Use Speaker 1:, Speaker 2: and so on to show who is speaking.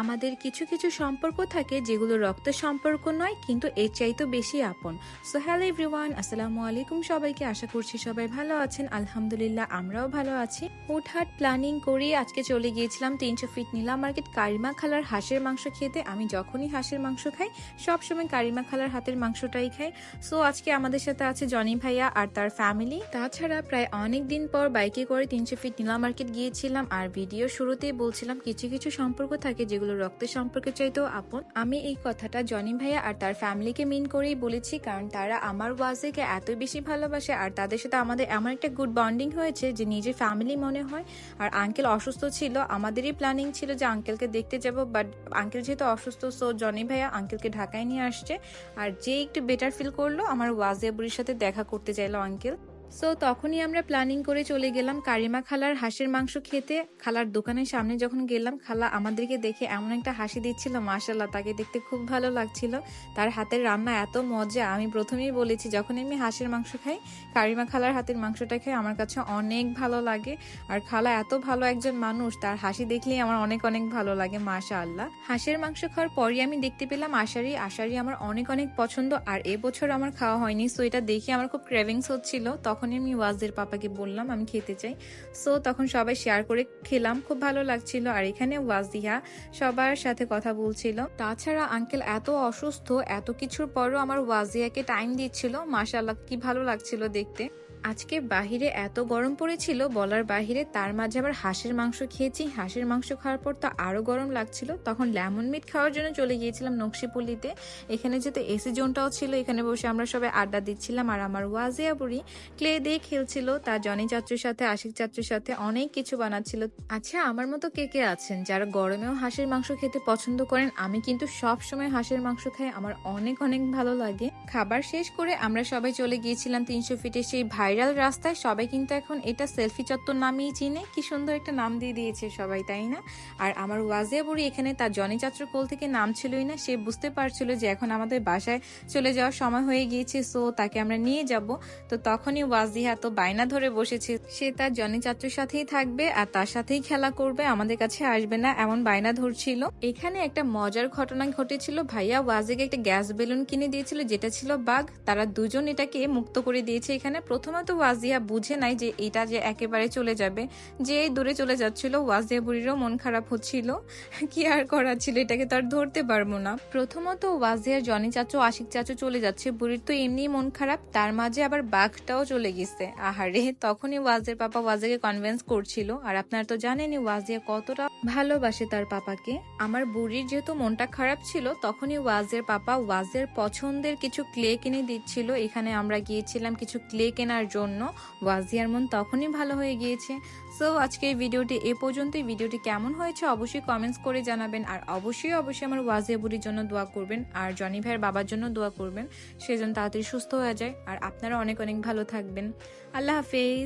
Speaker 1: আমাদের কিছু কিছু সম্পর্ক থাকে যেগুলো রক্ত সম্পর্ক নয়, কিন্তু এর চাইতেও বেশি আপন। সো হ্যালো এভরিওয়ান আসসালামু আলাইকুম সবাইকে। আশা করছি সবাই ভালো আছেন। আলহামদুলিল্লাহ, আমরাও ভালো আছি। হুটহাট প্ল্যানিং করে। আজকে চলে গিয়েছিলাম তিনশো ফিট নীলা মার্কেট কারিমা খালার হাঁসের মাংস খেতে। আমি যখনই হাঁসের মাংস খাই, সবসময় কারিমা খালার হাতের মাংসটাই খাই। সো আজকে আমাদের সাথে আছে জনি ভাইয়া আর তার ফ্যামিলি তাছাড়া প্রায় অনেক দিন পর বাইকে করে তিনশো ফিট নীলা মার্কেট গিয়েছিলাম। আর ভিডিও শুরুতেই বলছিলাম, কিছু কিছু সম্পর্ক থাকে যেগুলো রক্তের সম্পর্কের চাইতেও আপন। আমি এই কথাটা জনি ভাইয়া আর তার ফ্যামিলিকে মিন করেই বলেছি, কারণ তারা আমার ওয়াজেকে এত বেশি ভালোবাসে আর তাদের সাথে আমাদের এমন একটা গুড বন্ডিং হয়েছে যে নিজের ফ্যামিলি মনে হয়। আর আঙ্কেল অসুস্থ ছিল, আমাদেরই প্ল্যানিং ছিল যে আঙ্কেলকে দেখতে যাব বাট আঙ্কেল যেহেতু অসুস্থ সো জনি ভাইয়া আঙ্কেলকে ঢাকায় নিয়ে আসছে। আর যে একটু বেটার ফিল করল, আমার ওয়াজে বুড়ির সাথে দেখা করতে চাইলো আঙ্কেল সো তখনই আমরা প্ল্যানিং করে চলে গেলাম কারিমা খালার হাঁসের মাংস খেতে। খালার দোকানের সামনে যখন গেলাম, খালা আমাদেরকে দেখে এমন একটা হাসি দিচ্ছিল মাশাল্লাহ তাকে দেখতে খুব ভালো লাগছিল। তার হাতের রান্না এত মজা, আমি প্রথমেই বলেছি যখন আমি হাঁসের মাংস খাই, কারিমা খালার হাতের মাংসটা খাই আমার কাছে অনেক ভালো লাগে। আর খালা এত ভালো একজন মানুষ, তার হাসি দেখলেই আমার অনেক অনেক ভালো লাগে মাশা আল্লাহ হাঁসের মাংস খাওয়ার পরই আমি দেখতে পেলাম আশারি। আশারি আমার অনেক অনেক পছন্দ, আর এবছর আমার খাওয়া হয়নি সো এটা দেখে আমার খুব ক্রেভিংস হচ্ছিল। তখনই আমি ওয়াজদের পাপাকে বললাম, আমি খেতে চাই। সো তখন সবাই শেয়ার করে খেলাম, খুব ভালো লাগছিল। আর এখানে ওয়াজদিহা সবার সাথে কথা বলছিল। তাছাড়া আঙ্কেল এত অসুস্থ, এত কিছুর পরও আমার ওয়াজিয়াকে টাইম দিচ্ছিল। মাশাল্লাহ কি ভালো লাগছিল দেখতে। আজকে বাহিরে এত গরম পড়েছিল, বলার বাহিরে তার মাঝে আবার হাঁসের মাংস খেয়েছি। হাঁসের মাংস খাওয়ার পর তো আরও গরম লাগছিল। তখন লেমন মিট খাওয়ার জন্য চলে গিয়েছিলাম নকশিপল্লিতে এখানে যেহেতু এসি জোনটাও ছিল, এখানে বসে আমরা সবাই আড্ডা দিচ্ছিলাম। আর আমার ওয়াজিয়া বুড়ি ক্লে দিয়ে খেলছিল, তার জনি চাচুর সাথে, আশিক চাচুর সাথে অনেক কিছু বানাচ্ছিল। আচ্ছা আমার মতো কে কে আছেন? যারা গরমেও হাঁসের মাংস খেতে পছন্দ করেন, আমি কিন্তু সব সময় হাঁসের মাংস খাই। আমার অনেক অনেক ভালো লাগে। খাবার শেষ করে আমরা সবাই চলে গিয়েছিলাম তিনশো ফিটে সেই ভাইরাল রাস্তায় সবাই কিন্তু এখন এটা সেলফি চত্বর নামেই চিনে। কি সুন্দর একটা নাম দিয়ে দিয়েছে সবাই, তাই না? আর আমার ওয়াজিয়া বুড়ি এখানে তার জনি চাচুর কোল থেকে নাম ছিলই না, সে বুঝতে পারছিল যে এখন আমাদের বাসায় চলে যাওয়ার সময় হয়ে গিয়েছে, সো তাকে আমরা নিয়ে যাব। তো তখনই ওয়াজিয়া তো বায়না ধরে বসেছে। সে তার জনি চাচুর সাথেই থাকবে আর তার সাথেই খেলা করবে, আমাদের কাছে আসবে না, এমন বায়না ধরছিল। এখানে একটা মজার ঘটনা ঘটেছিল। ভাইয়া ওয়াজিকে একটা গ্যাস বেলুন কিনে দিয়েছিল, যেটা ছিল বাঘ। তারা দুজন এটাকে মুক্ত করে দিয়েছে এখানে। প্রথমত ওয়াজিয়া বুঝে নাই যে এটা যে একেবারে চলে যাবে। যে দূরে চলে যাচ্ছিল, ওয়াজিয়া বুড়িরও মন খারাপ হচ্ছিল। কি আর করা ছিল? এটাকে তো আর ধরতে পারব না। প্রথমত ওয়াজিয়ার জনি চাচু, আশিক চাচু চলে যাচ্ছে। বুড়ির তো এমনি মন খারাপ, তার মাঝে আবার বাঘটাও চলে গেছে। আহারে, তখনই ওয়াজের পাপা ওয়াজিয়াকে কনভিন্স করছিল। আর আপনারা তো জানেনই ওয়াজিয়া কতটা ভালোবাসে তার পাপাকে। আমার বুড়ির যেহেতু মনটা খারাপ ছিল, তখনই ওয়াজের পাপা ওয়াজের পছন্দের কিছু ক্লে কিনে দিচ্ছিল। এখানে আমরা গিয়েছিলাম কিছু ক্লে কেনার জন্য ওয়াজিয়ারমন তখনই ভালো হয়ে গিয়েছে। সো আজকে এই ভিডিওটি এ পর্যন্তই। ভিডিওটি কেমন হয়েছে অবশ্যই কমেন্টস করে জানাবেন। আর অবশ্যই অবশ্যই আমার ওয়াজিয়া বুড়ির জন্য দোয়া করবেন। আর জনি ভাইয়ের বাবার জন্য দোয়া করবেন। সে যেন তাড়াতাড়ি সুস্থ হয়ে যায়। আর আপনারা অনেক অনেক ভালো থাকবেন। আল্লাহ হাফেজ।